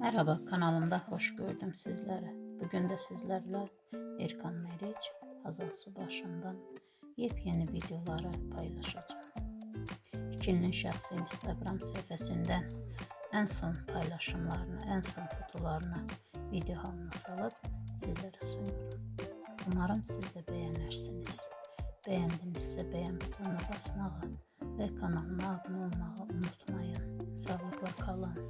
Merhaba kanalımda hoş gördüm sizleri. Bugün de sizlerle Erkan Meriç, Hazal Subaşı'ndan yepyeni videoları paylaşacağım. İkilinin şahsi Instagram sayfasından en son paylaşımlarını, en son fotolarını video haline salıp sizlere sunuyorum. Umarım siz de beğenirsiniz. Beğendinizse beğen butonuna basmağı ve kanalıma abone olmayı unutmayın. Sağlıkla kalın.